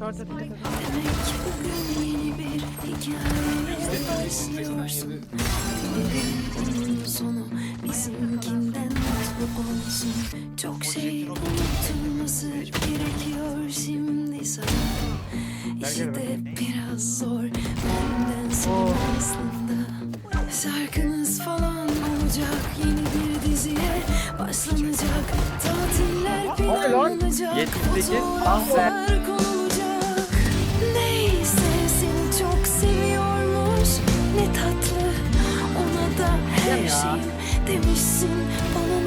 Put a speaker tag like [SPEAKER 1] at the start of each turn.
[SPEAKER 1] Şorta dikkat
[SPEAKER 2] bugün yeni bir hikaye başlıyorsun Dilerim onun sonu bizimkinden mutlu olsun Çok şey unutulması gerekiyor şimdi sana İşi de biraz zor benden sonra aslında Şarkınız falan olacak yeni bir diziye başlanacak Tatiller planlanacak fotoğraflar konulacak yeah. They were follow